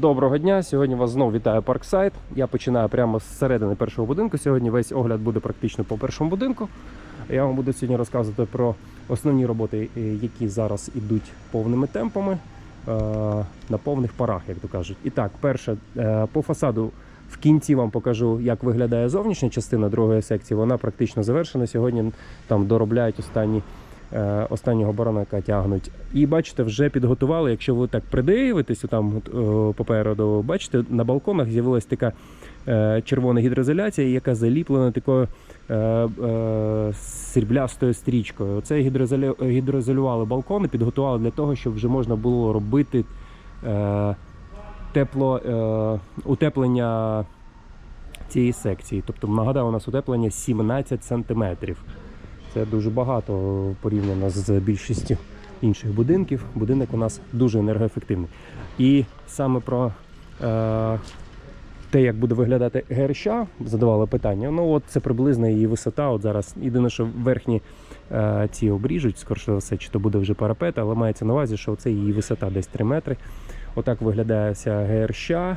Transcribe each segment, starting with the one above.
Доброго дня! Сьогодні вас знову вітає Парксайд. Я починаю прямо з середини першого будинку. Сьогодні весь огляд буде практично по першому будинку. Я вам буду сьогодні розказувати про основні роботи, е, які зараз ідуть повними темпами е, на повних парах, як то кажуть. І так, перше, е, по фасаду в кінці вам покажу, як виглядає зовнішня частина другої секції. Вона практично завершена. Сьогодні там доробляють останні. Е, Останнього бараника тягнуть. І бачите, вже підготували. Якщо ви так придивитесь, там попереду, бачите, на балконах з'явилась така е, червона гідроізоляція, яка заліплена такою е, е, сріблястою стрічкою. Оце гідроізолю- гідроізолювали балкони, підготували для того, щоб вже можна було робити е, тепло, е, утеплення цієї секції. Тобто, нагадаю, у нас утеплення 17 сантиметрів. Це дуже багато порівняно з більшістю інших будинків. Будинок у нас дуже енергоефективний. І саме про е, те, як буде виглядати ГРЩ, задавали питання. Ну, от це приблизна її висота. От зараз єдине, що верхні е, ці обріжуть, скоріше за все, чи то буде вже парапет, але мається на увазі, що це її висота десь 3 метри. Отак виглядає вся ГРЩ, е,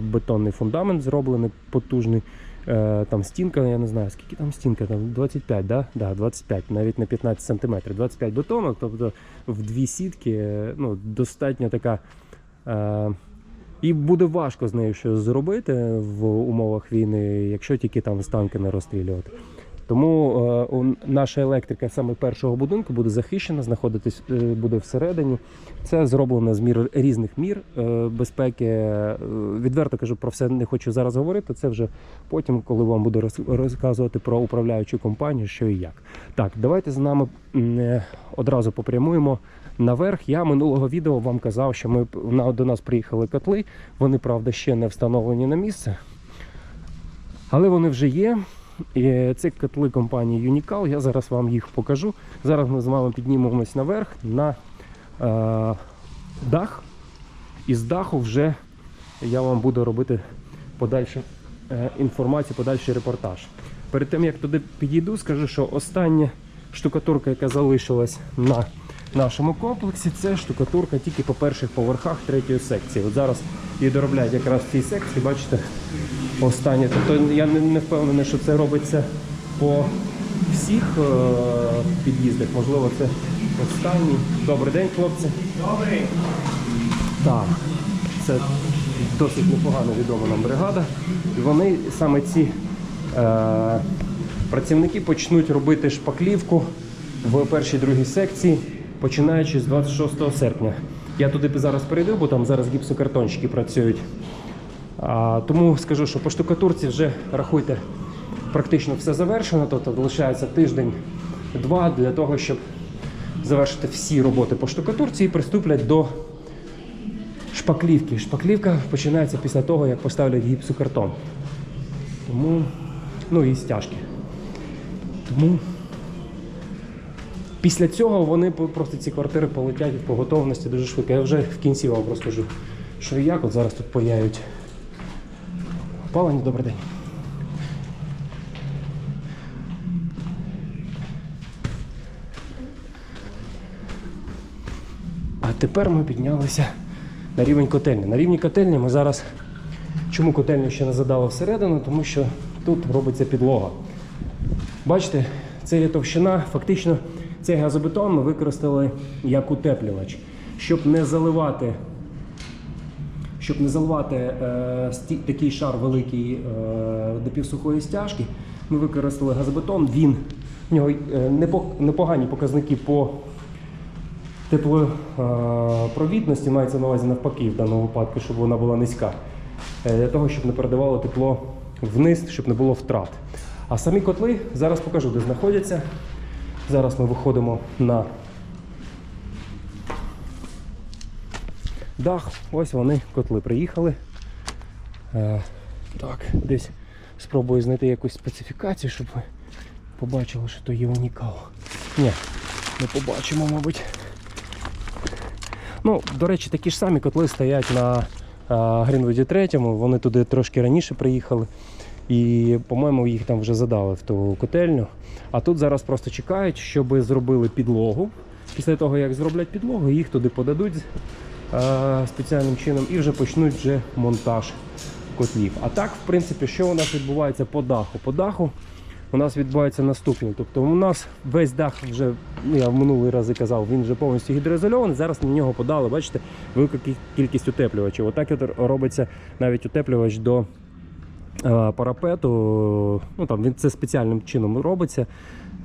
бетонний фундамент зроблений потужний. Е, Там стінка, я не знаю, скільки там стінка, там 25, да? Да, 25, навіть на 15 сантиметрів. 25 бетонок, тобто в дві сітки, е, ну, достатньо така. Е, і буде важко з нею щось зробити в умовах війни, якщо тільки там з танки не розстрілювати. Тому е, наша електрика саме першого будинку буде захищена, знаходитись е, буде всередині. Це зроблено з мір різних мір е, безпеки. Відверто кажу, про все не хочу зараз говорити. Це вже потім, коли вам буду розказувати про управляючу компанію, що і як. Так, давайте з нами одразу попрямуємо наверх. Я минулого відео вам казав, що ми до нас приїхали котли. Вони, правда, ще не встановлені на місце. Але вони вже є. І Це котли компанії Unical. Я зараз вам їх покажу. Зараз ми з вами піднімемось наверх на е, дах. І з даху вже я вам буду робити подальшу е, інформацію, подальший репортаж. Перед тим як туди підійду, скажу, що остання штукатурка, яка залишилась на нашому комплексі, це штукатурка тільки по перших поверхах третьої секції. От зараз її доробляють якраз в цій секції, бачите, останнє. Тобто я не, не впевнений, що це робиться по всіх е, під'їздах. Можливо, це останній. Добрий день, хлопці. Добрий. Так, це досить непогано відома нам бригада. І вони саме ці е, працівники почнуть робити шпаклівку в першій другій секції, починаючи з 26 серпня. Я туди зараз перейду, бо там зараз гіпсокартонщики працюють. Тому скажу, що по штукатурці вже рахуйте, практично все завершено, тобто лишається тиждень-два для того, щоб завершити всі роботи по штукатурці і приступлять до шпаклівки. Шпаклівка починається після того, як поставлять гіпсокартон. Тому, ну і стяжки. Тому після цього вони просто ці квартири полетять по готовності дуже швидко. Я вже в кінці вам розкажу, що і як. От зараз тут паяють опалення. Добрий день. А тепер ми піднялися на рівень котельні. На рівні котельні ми зараз. Чому котельню ще не задали всередину? Тому що тут робиться підлога. Бачите, це є товщина. Фактично, цей газобетон ми використали як утеплювач, щоб не заливати. Щоб не заливати е, такий шар великий е, до півсухої стяжки, ми використали газобетон. Він в нього е, непогані показники по теплопровідності мається на увазі навпаки в даному випадку, щоб вона була низька. Е, Для того, щоб не передавало тепло вниз, щоб не було втрат. А самі котли зараз покажу, де знаходяться. Зараз ми виходимо на дах. Ось вони, котли приїхали. Е, Так, десь спробую знайти якусь специфікацію, щоб ви побачили, що то є унікал. Ні, не побачимо, мабуть. Ну, до речі, такі ж самі котли стоять на а, Грінвуді 3. Вони туди трошки раніше приїхали. І, по-моєму, їх там вже задали в ту котельню. А тут зараз просто чекають, щоб зробили підлогу. Після того, як зроблять підлогу, їх туди подадуть е, спеціальним чином і вже почнуть вже монтаж котлів. А так, в принципі, що у нас відбувається по даху? По даху у нас відбувається наступне. Тобто у нас весь дах вже, ну, я в минулий рази казав, він вже повністю гідроізольований. Зараз на нього подали, бачите, велика кількість утеплювачів. Отак от робиться навіть утеплювач до е, парапету. Ну, там, він це спеціальним чином робиться.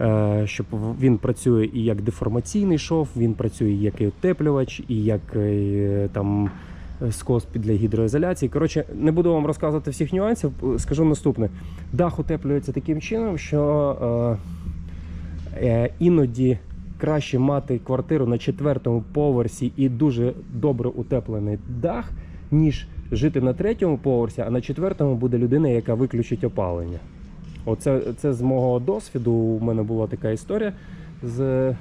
Е, Щоб він працює і як деформаційний шов, він працює і як і утеплювач, і як е, там скос для гідроізоляції. Коротше, не буду вам розказувати всіх нюансів. е, Скажу наступне: дах утеплюється таким чином, що е, іноді краще мати квартиру на четвертому поверсі і дуже добре утеплений дах, ніж жити на третьому поверсі, а на четвертому буде людина, яка виключить опалення. Оце це з мого досвіду. У мене була така історія з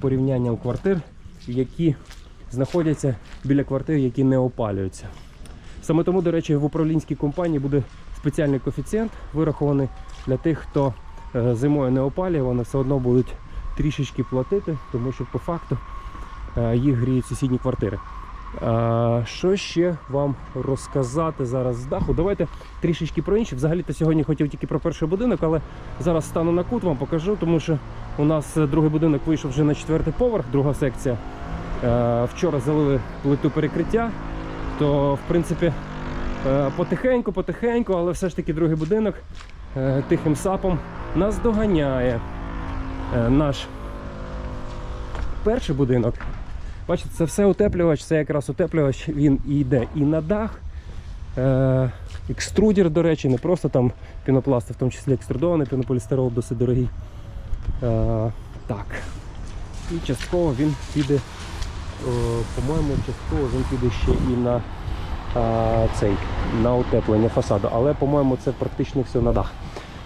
порівнянням квартир, які знаходяться біля квартир, які не опалюються. Саме тому, до речі, в управлінській компанії буде спеціальний коефіцієнт вирахований для тих, хто е, зимою не опалює, вони все одно будуть трішечки платити, тому що по факту е, їх гріють сусідні квартири. Що ще вам розказати зараз з даху? Давайте трішечки про інше. Взагалі-то сьогодні хотів тільки про перший будинок, але зараз стану на кут, вам покажу, тому що у нас другий будинок вийшов вже на четвертий поверх, друга секція. Е, Вчора залили плиту перекриття, то в принципі е, потихеньку, потихеньку, але все ж таки другий будинок е, тихим сапом нас доганяє е, наш перший будинок. Бачите, це все утеплювач, це якраз утеплювач, він йде і на дах. Е, екструдер, до речі, не просто там пінопласт, в тому числі екструдований пінополістирол досить дорогий. Е, так. І частково він піде, е, по-моєму, частково він піде ще і на а, цей, на утеплення фасаду, але, по-моєму, це практично все на дах.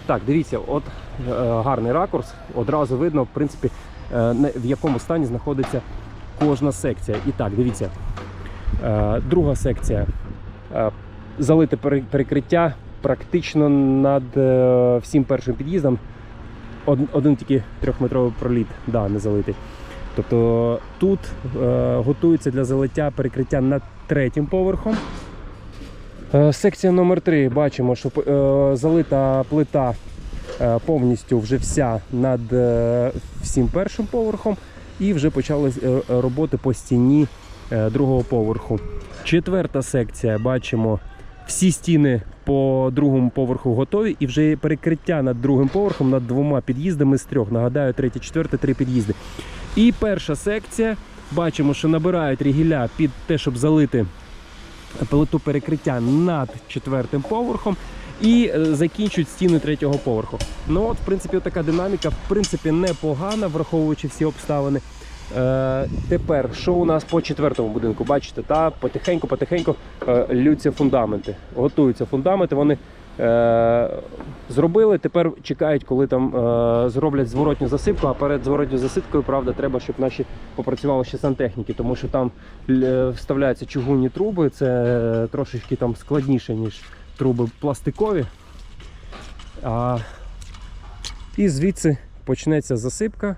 Так, дивіться, от е, гарний ракурс. Одразу видно, в принципі, е, в якому стані знаходиться кожна секція. І так, дивіться. Е, друга секція. Е, залите перекриття практично над е, всім першим під'їздом. Один тільки трьохметровий проліт, да, не залитий. Тобто тут готується для залиття перекриття над третім поверхом. Секція номер 3 бачимо, що залита плита повністю вже вся над всім першим поверхом, і вже почали е, роботи по стіні е, другого поверху. Четверта секція бачимо. Всі стіни по другому поверху готові, і вже є перекриття над другим поверхом над двома під'їздами з трьох. Нагадаю, третій, четвертий, три під'їзди. І перша секція. Бачимо, що набирають рігіля під те, щоб залити плиту перекриття над четвертим поверхом і е, закінчують стіни третього поверху. Ну от, в принципі, така динаміка, в принципі, непогана, враховуючи всі обставини. Е, тепер, що у нас по четвертому будинку? Бачите, та потихеньку, потихеньку е, лються фундаменти. Готуються фундаменти. Вони е, зробили. Тепер чекають, коли там е, зроблять зворотню засипку. А перед зворотньою засипкою, правда, треба, щоб наші попрацювали ще сантехніки, тому що там е, вставляються чугунні труби. Це е, трошечки там складніше, ніж труби пластикові. А, і звідси почнеться засипка.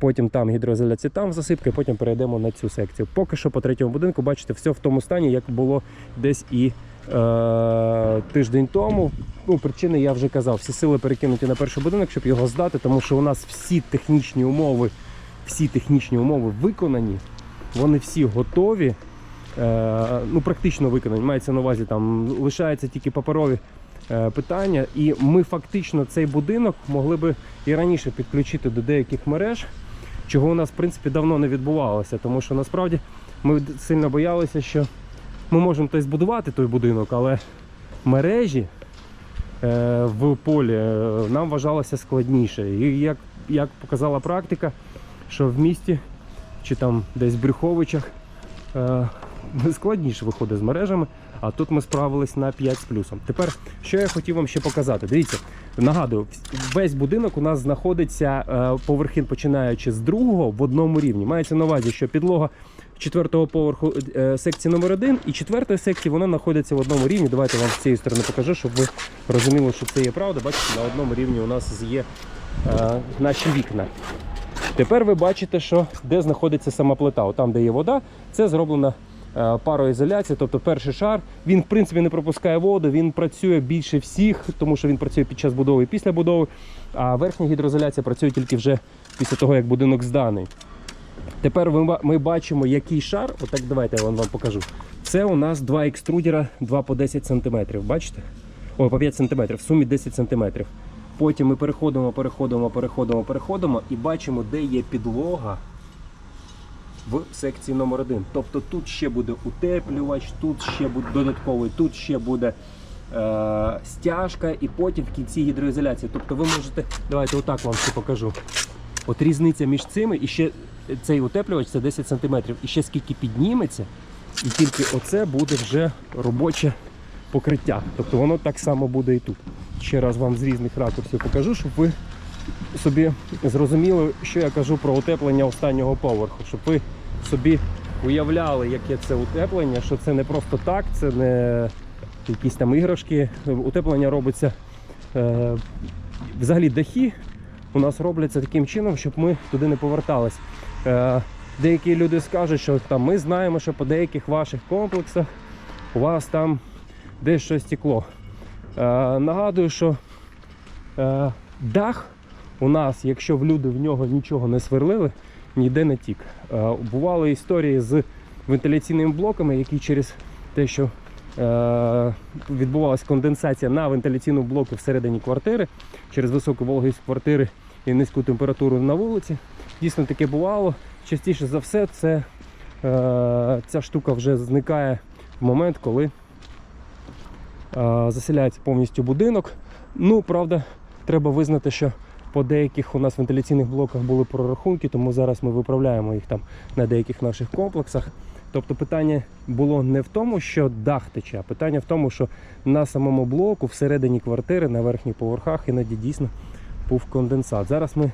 Потім там гідроізоляція, там засипка, і потім перейдемо на цю секцію. Поки що по третьому будинку, бачите, все в тому стані, як було десь і е, тиждень тому. Ну, причини я вже казав, всі сили перекинуті на перший будинок, щоб його здати, тому що у нас всі технічні умови, всі технічні умови виконані, вони всі готові. Е, ну, практично виконані. Мається на увазі, там лишаються тільки паперові е, питання. І ми фактично цей будинок могли би і раніше підключити до деяких мереж, чого у нас в принципі давно не відбувалося. Тому що насправді ми сильно боялися, що ми можемо той збудувати той будинок, але мережі е, в полі нам вважалося складніше. І як, як показала практика, що в місті чи там десь в Брюховичах складніше виходить з мережами, а тут ми справились на 5 з плюсом. Тепер, що я хотів вам ще показати. Дивіться, нагадую, весь будинок у нас знаходиться е, поверхи, починаючи з другого в одному рівні. Мається на увазі, що підлога четвертого поверху е, секції номер 1 і четвертої секції вона знаходиться в одному рівні. Давайте вам з цієї сторони покажу, щоб ви розуміли, що це є правда. Бачите, на одному рівні у нас є е, наші вікна. Тепер ви бачите, що де знаходиться сама плита. От Там, де є вода, це зроблена е, пароізоляція, тобто перший шар. Він, в принципі, не пропускає воду, він працює більше всіх, тому що він працює під час будови і після будови. А верхня гідроізоляція працює тільки вже після того, як будинок зданий. Тепер ми, бачимо, який шар. Отак давайте я вам, покажу. Це у нас два екструдера 2 по 10 см. Бачите? Ой, по 5 см, в сумі 10 см. Потім ми переходимо, переходимо, переходимо, переходимо і бачимо, де є підлога в секції номер 1 Тобто тут ще буде утеплювач, тут ще буде додатковий, тут ще буде е, стяжка і потім в кінці гідроізоляція. Тобто ви можете. Давайте отак вам ще покажу. От різниця між цими і ще цей утеплювач це 10 см. І ще скільки підніметься, і тільки оце буде вже робоче покриття. Тобто воно так само буде і тут. Ще раз вам з різних ракурсів покажу, щоб ви собі зрозуміли, що я кажу про утеплення останнього поверху, щоб ви собі уявляли, яке це утеплення, що це не просто так, це не якісь там іграшки. Утеплення робиться е, взагалі дахи у нас робляться таким чином, щоб ми туди не повертались. Е, деякі люди скажуть, що там ми знаємо, що по деяких ваших комплексах у вас там десь щось стекло. Е, нагадую, що дах у нас, якщо люди в нього нічого не сверлили, ніде не тік. Е, бували історії з вентиляційними блоками, які через те, що е, відбувалася конденсація на вентиляційному блоку всередині квартири, через високу вологість квартири і низьку температуру на вулиці. Дійсно таке бувало. Частіше за все, це, е, ця штука вже зникає в момент, коли заселяється повністю будинок. Ну, правда, треба визнати, що по деяких у нас вентиляційних блоках були прорахунки, тому зараз ми виправляємо їх там на деяких наших комплексах. Тобто питання було не в тому, що дах тече, а питання в тому, що на самому блоку, всередині квартири, на верхніх поверхах іноді дійсно був конденсат. Зараз ми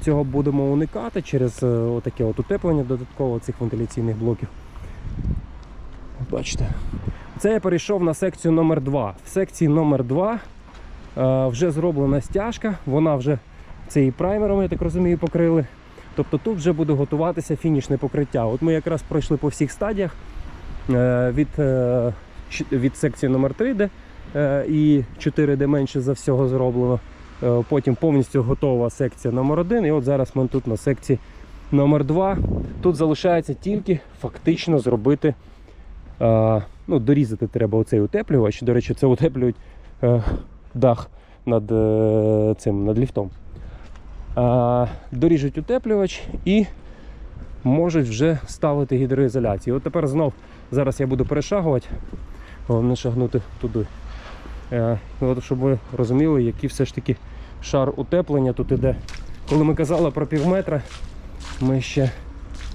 цього будемо уникати через е, отаке от утеплення додатково цих вентиляційних блоків. Бачите. Це я перейшов на секцію номер 2 В секції номер 2 е, вже зроблена стяжка, вона вже це і праймером, я так розумію, покрили. Тобто тут вже буде готуватися фінішне покриття. От ми якраз пройшли по всіх стадіях е, від, е, від секції номер 3 де е, і 4, де менше за всього зроблено. Потім повністю готова секція номер 1 І от зараз ми тут на секції номер 2 Тут залишається тільки фактично зробити, ну, дорізати треба оцей утеплювач. До речі, це утеплюють дах над цим над ліфтом. Е, Доріжуть утеплювач і можуть вже ставити гідроізоляцію. От тепер знов зараз я буду перешагувати, головне шагнути туди. Е, От, щоб ви розуміли, який все ж таки шар утеплення тут іде. Коли ми казали про пів метра, ми ще,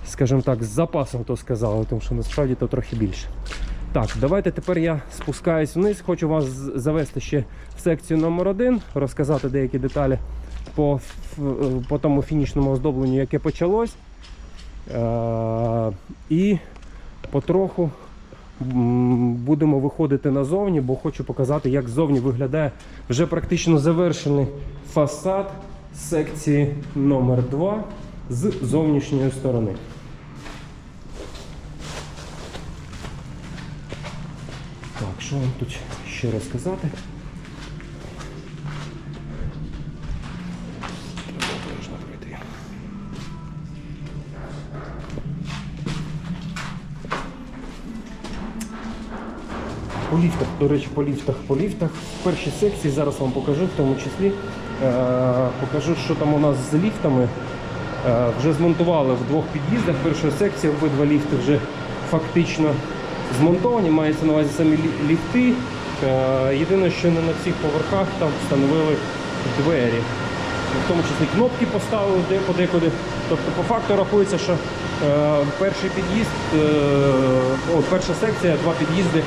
скажімо так, з запасом то сказали, тому що насправді то трохи більше. Так, давайте тепер я спускаюсь вниз. Хочу вас завести ще в секцію номер 1 розказати деякі деталі по, по тому фінішному оздобленню, яке почалось. Е, і потроху будемо виходити назовні, бо хочу показати, як ззовні виглядає вже практично завершений фасад секції номер 2 з зовнішньої сторони. Так, що вам тут ще розказати? Ліфтах, до речі, по ліфтах, по ліфтах. В першій секції зараз вам покажу, в тому числі е, покажу, що там у нас з ліфтами. Е, вже змонтували в двох під'їздах першої секції, обидва ліфти вже фактично змонтовані, мається на увазі самі ліфти. Е, єдине, що не на всіх поверхах там встановили двері. В тому числі кнопки поставили подекуди. Тобто по факту рахується, що перший під'їзд, перша секція, два під'їзди,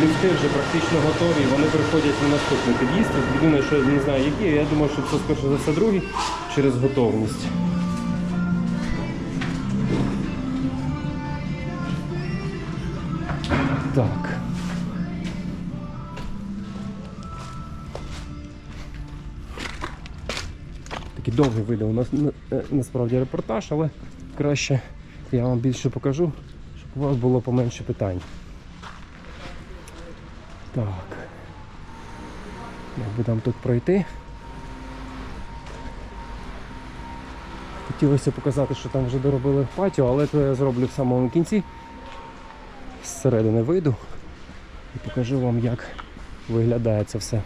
ліфти вже практично готові, вони переходять на наступний під'їзд. Єдине, що я не знаю, які, я думаю, що це скоріше за все другий через готовність. Так. Такий довгий вийде у нас е, насправді репортаж, але краще я вам більше покажу, щоб у вас було поменше питань. Так. Як би тут пройти? Хотілося показати, що там вже доробили патіо, але це я зроблю в самому кінці. Зсередини вийду і покажу вам, як виглядає це все.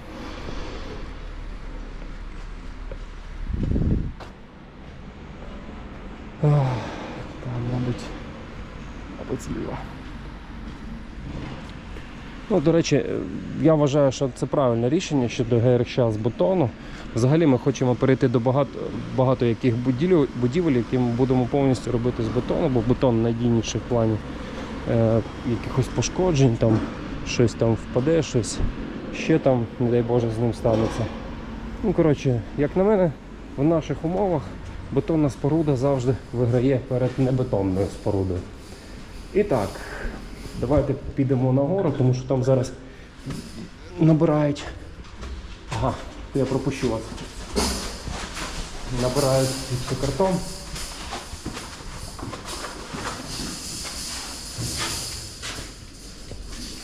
Там, мабуть, мабуть, зліва. Ну, до речі, я вважаю, що це правильне рішення щодо ГРХ з бетону. Взагалі ми хочемо перейти до багато, багато яких будівель, будівель, які ми будемо повністю робити з бетону, бо бетон найдійніший в плані е, якихось пошкоджень, там щось там впаде, щось ще там, не дай Боже, з ним станеться. Ну, коротше, як на мене, в наших умовах бетонна споруда завжди виграє перед небетонною спорудою. І так, давайте підемо нагору, тому що там зараз набирають. Ага, я пропущу вас. Набирають гіпсокартон.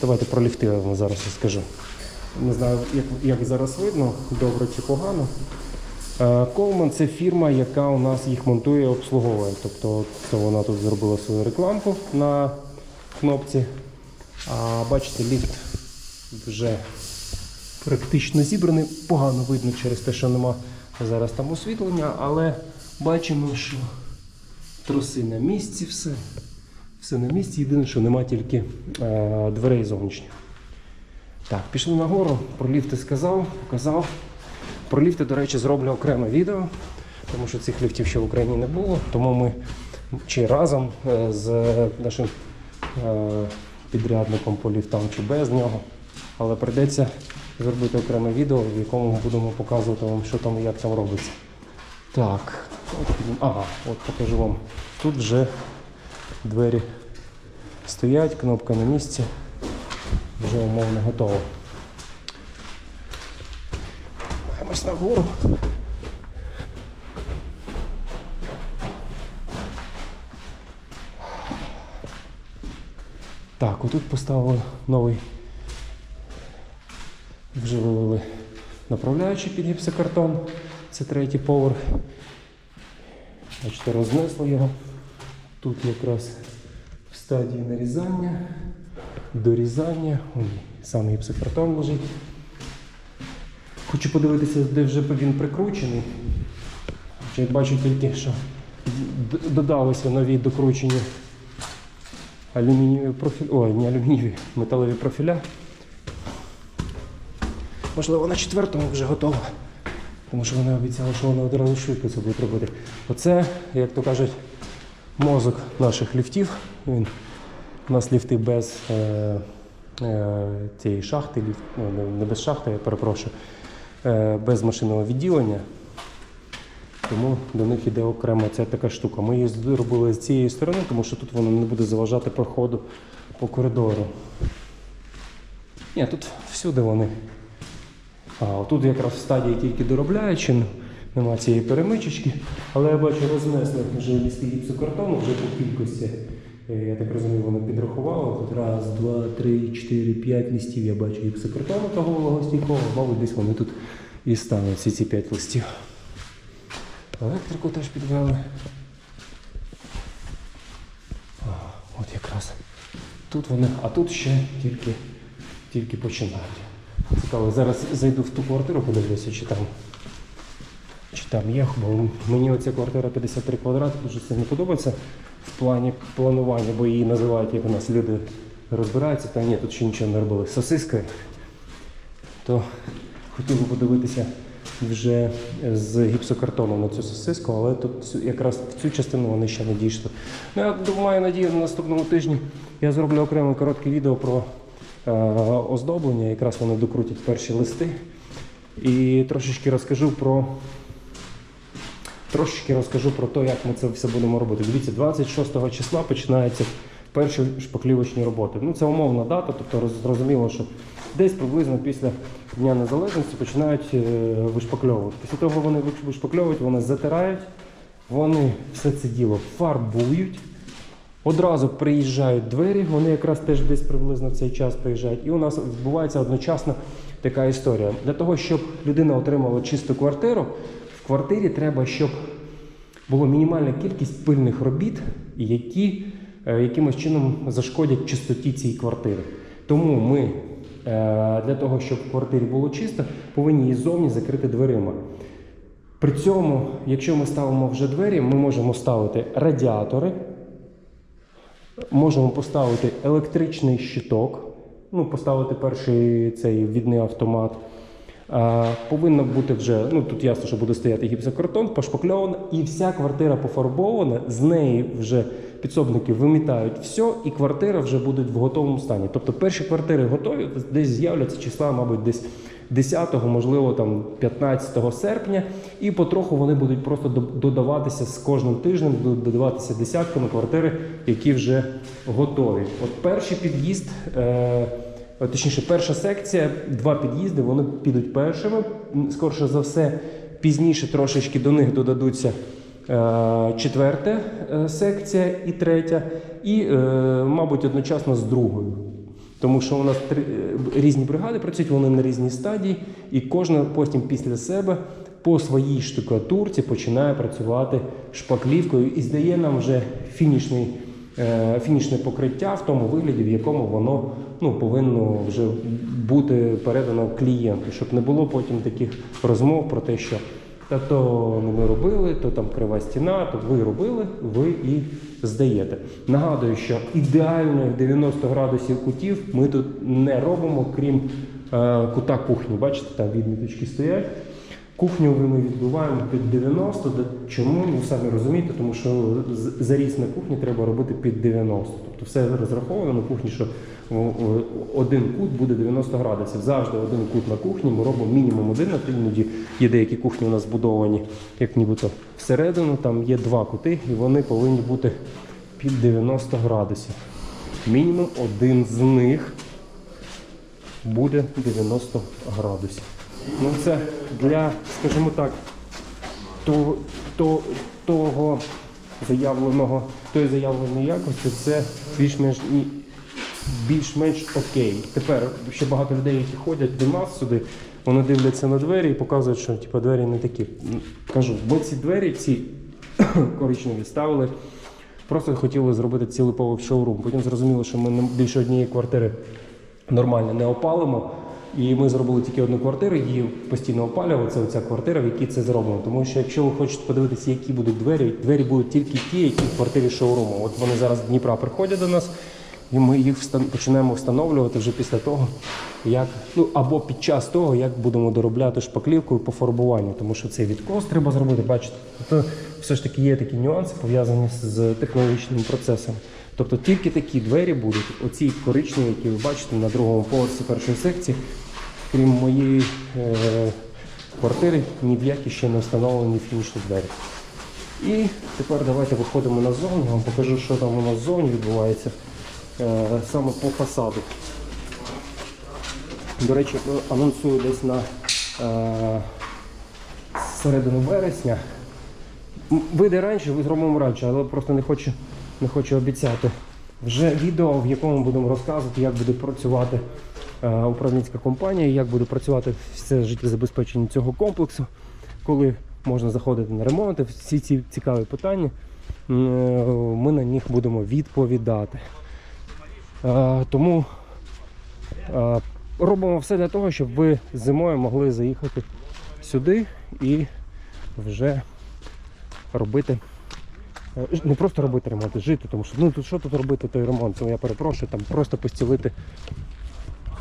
Давайте про ліфти я вам зараз розкажу. Не знаю, як, як зараз видно, добре чи погано. Е, Колман це фірма, яка у нас їх монтує і обслуговує. Тобто це вона тут зробила свою рекламку на кнопці. А бачите, ліфт вже практично зібраний. Погано видно через те, що нема зараз там освітлення, але бачимо, що троси на місці, все. Все на місці. Єдине, що нема тільки е, дверей зовнішніх. Так, пішли нагору, про ліфти сказав, показав. Про ліфти, до речі, зроблю окреме відео, тому що цих ліфтів ще в Україні не було. Тому ми чи разом е, з нашим підрядником по ліфтам, чи без нього. Але прийдеться зробити окреме відео, в якому ми будемо показувати вам, що там і як там робиться. Так, ага, от покажу вам. Тут вже двері стоять, кнопка на місці, вже умовно готово. Маємось нагору. Так, отут поставили новий. Вже вивели направляючий під гіпсокартон. Це третій поверх. Бачите, рознесли його. Тут якраз в стадії нарізання, дорізання. Ой, сам гіпсокартон лежить. Хочу подивитися, де вже він прикручений. Бачу тільки, що додалися нові докручені алюмінієві профілі. Ой, не алюмінієві, металеві профіля. Можливо, на четвертому вже готова. Тому що вони обіцяли, що вони одразу швидко це будуть робити. Оце, як то кажуть, мозок наших ліфтів. Він, у нас ліфти без е, е, цієї шахти, ліфт, ну, не без шахти, я перепрошую, е, без машинного відділення. Тому до них іде окремо ця така штука. Ми її зробили з цієї сторони, тому що тут воно не буде заважати проходу по коридору. Ні, тут всюди вони. А тут якраз в стадії тільки доробляють, ще нема цієї перемичечки. Але я бачу, рознесли вже лісти гіпсокартону вже по кількості. Е, Я так розумію, вони підрахували. Тут раз, два, три, чотири, п'ять листів. Я бачу гіпсокартону того вологостійкого. Мабуть, десь вони тут і стануть всі ці п'ять листів. Електрику теж підвели. От якраз. Тут вони, а тут ще тільки, тільки починають. Цікаво, зараз зайду в ту квартиру, подивлюся, чи там, чи там є, бо мені оця квартира 53 квадрати дуже сильно подобається в плані планування, бо її називають, як у нас люди розбираються, та ні, тут ще нічого не робили. Сосискою. То хотів би подивитися вже з гіпсокартону на цю сосиску, але тут якраз в цю частину вони ще не дійшли. Ну, я маю надію, на наступному тижні я зроблю окреме коротке відео про е, оздоблення. Якраз вони докрутять перші листи. І трошечки розкажу про. Трошечки розкажу про те, як ми це все будемо робити. Дивіться, 26 числа починаються перші шпаклівочні роботи. Ну, це умовна дата, тобто зрозуміло, що десь приблизно після Дня Незалежності починають е, вишпакльовувати. Після того вони вишпакльовують, вони затирають, вони все це діло фарбують. Одразу приїжджають двері, вони якраз теж десь приблизно в цей час приїжджають. І у нас відбувається одночасно така історія. Для того, щоб людина отримала чисту квартиру, в квартирі треба, щоб була мінімальна кількість пильних робіт, які е, якимось чином зашкодять чистоті цієї квартири. Тому ми для того, щоб в квартирі було чисто, повинні її зовні закрити дверима. При цьому, якщо ми ставимо вже двері, ми можемо ставити радіатори, можемо поставити електричний щиток, ну, поставити перший цей відний автомат. А, повинно бути вже, ну тут ясно, що буде стояти гіпсокартон, пошпакльовано, і вся квартира пофарбована, з неї вже підсобники вимітають все, і квартира вже буде в готовому стані. Тобто перші квартири готові, десь з'являться числа, мабуть, десь 10, можливо, там 15 серпня, і потроху вони будуть просто додаватися з кожним тижнем, додаватися десятками квартири, які вже готові. От перший під'їзд. Е- Е, Точніше, перша секція, два під'їзди, вони підуть першими. Скорше за все, пізніше трошечки до них додадуться четверта е, секція і третя, і, е, мабуть, одночасно з другою. Тому що у нас е, різні бригади працюють, вони на різній стадії, і кожна потім після себе по своїй штукатурці починає працювати шпаклівкою і здає нам вже фінішний е, фінішне покриття в тому вигляді, в якому воно ну, повинно вже бути передано клієнту, щоб не було потім таких розмов про те, що та то не ми робили, то там крива стіна, то ви робили, ви і здаєте. Нагадую, що ідеальних 90 градусів кутів ми тут не робимо, крім е, кута кухні. Bачите, там відміточки стоять. Кухню ми відбиваємо під 90. Де- Чому? Ну самі розумієте, тому що заріз на кухні треба робити під 90. Тобто все розраховано на кухні, що один кут буде 90 градусів. Завжди один кут на кухні ми робимо мінімум один, а іноді є деякі кухні у нас збудовані, як нібито всередину, там є два кути, і вони повинні бути під 90 градусів. Мінімум один з них буде 90 градусів. Ну це для, скажімо так, того, то, того заявленого, тої заявленої якості це більш-менш більш-менш окей. Тепер ще багато людей, які ходять до нас сюди, вони дивляться на двері і показують, що типу, двері не такі. Кажу, бо ці двері, ці коричневі ставили, просто хотіли зробити цілий поверх шоурум. Потім зрозуміло, що ми більше однієї квартири нормально не опалимо. І ми зробили тільки одну квартиру, її постійно опалювали. Це оця квартира, в якій це зроблено. Тому що якщо ви хочете подивитися, які будуть двері, двері будуть тільки ті, які в квартирі шоуруму. От вони зараз з Дніпра приходять до нас, і ми їх починаємо встановлювати вже після того, як ну або під час того, як будемо доробляти шпаклівку по фарбуванню, тому що це відкос треба зробити. Бачите, тобто все ж таки є такі нюанси пов'язані з технологічним процесом. Тобто тільки такі двері будуть, оці коричневі, які ви бачите на другому поверсі першої секції, крім моєї е, квартири, ні в які ще не встановлені фінішні двері. І тепер давайте виходимо назовні, вам покажу, що там у нас ззовні відбувається е, саме по фасаду. До речі, е, анонсую десь на е, середину вересня. Вийде раніше, ви зробимо раніше, але просто не хочу, не хочу обіцяти. Вже відео, в якому будемо розказувати, як буде працювати е, управлінська компанія, як буде працювати все життєзабезпечення цього комплексу, коли можна заходити на ремонти, всі ці цікаві питання. е, Ми на них будемо відповідати. Е, Тому е, робимо все для того, щоб ви зимою могли заїхати сюди і вже робити. е, Не просто робити ремонт, а жити, тому що ну тут що тут робити той ремонт? Це я перепрошую, там просто постілити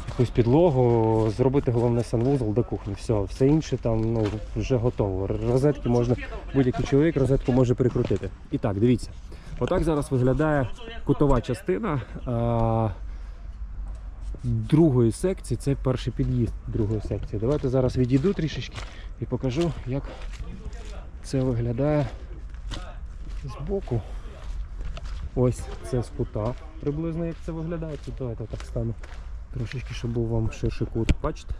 якусь підлогу, зробити головне санвузол до кухні. Все, все інше там ну, вже готово. Розетки можна, будь-який чоловік розетку може прикрутити. І так, дивіться. Отак зараз виглядає кутова частина. А, другої секції це перший під'їзд другої секції. Давайте зараз відійду трішечки і покажу, як це виглядає збоку. Ось це з кута приблизно як це виглядає. Давайте так стану трошечки, щоб був вам ширший кут. Бачите?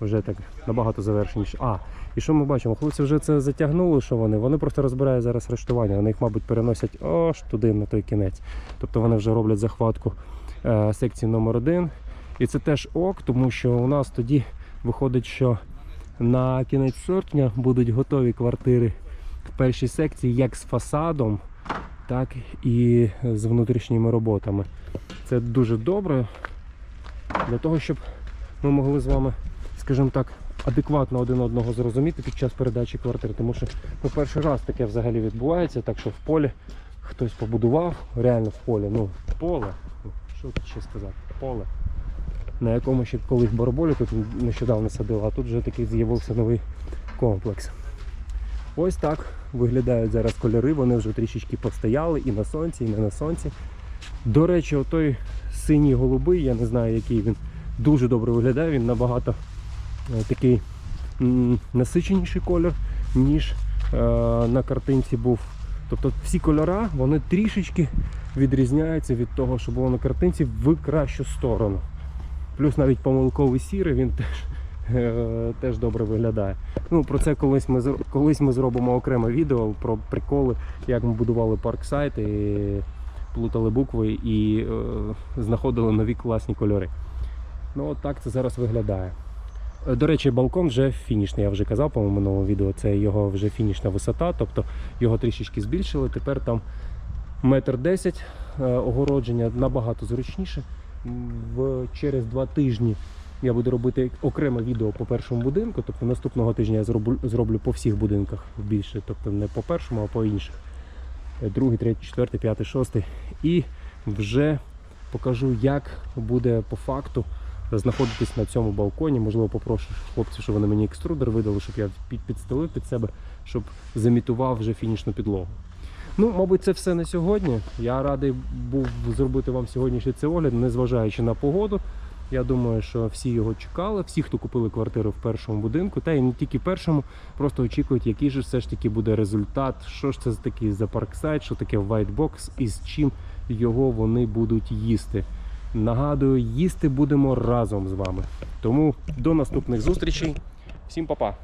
Вже так набагато завершеніше. А, і що ми бачимо? Хлопці вже це затягнули, що вони? Вони просто розбирають зараз рештування. Вони їх, мабуть, переносять аж туди, на той кінець. Тобто вони вже роблять захватку е, секції номер 1 І це теж ок, тому що у нас тоді виходить, що на кінець серпня будуть готові квартири в першій секції як з фасадом, так і з внутрішніми роботами. Це дуже добре для того, щоб ми могли з вами, скажімо так, адекватно один одного зрозуміти під час передачі квартир. Тому що ну, перший раз таке взагалі відбувається, так що в полі хтось побудував, реально в полі, ну, поле, що тут ще сказати, поле. На якому ще колись бараболі тут нещодавно садили, а тут вже такий з'явився новий комплекс. Ось так виглядають зараз кольори, вони вже трішечки постояли і на сонці, і не на сонці. До речі, отой синій голубий, я не знаю, який він дуже добре виглядає, він набагато такий насиченіший колір, ніж е, на картинці був. Тобто всі кольора вони трішечки відрізняються від того, що було на картинці в кращу сторону. Плюс навіть помилковий сірий він теж, е, теж добре виглядає. Ну, про це колись ми, колись ми зробимо окреме відео про приколи, як ми будували парксайт і плутали букви і е, знаходили нові класні кольори. Ну, от так це зараз виглядає. До речі, балкон вже фінішний, я вже казав по минулому відео. Це його вже фінішна висота, тобто його трішечки збільшили. Тепер там метр десять е, огородження набагато зручніше. В, через два тижні я буду робити окреме відео по першому будинку. Тобто наступного тижня я зроблю, зроблю по всіх будинках більше, тобто не по першому, а по інших. Е, Другий, третій, четвертий, п'ятий, шостий. І вже покажу, як буде по факту знаходитись на цьому балконі. Можливо, попрошу хлопців, щоб вони мені екструдер видали, щоб я під- підстелив під себе, щоб замітував вже фінішну підлогу. Ну, мабуть, це все на сьогодні. Я радий був зробити вам сьогоднішній цей огляд, незважаючи на погоду. Я думаю, що всі його чекали, всі, хто купили квартиру в першому будинку, та й не тільки першому, просто очікують, який же все ж таки буде результат, що ж це такий за парксайт, що таке whitebox і з чим його вони будуть їсти. Нагадую, їсти будемо разом з вами. Тому до наступних зустрічей. Всім па-па!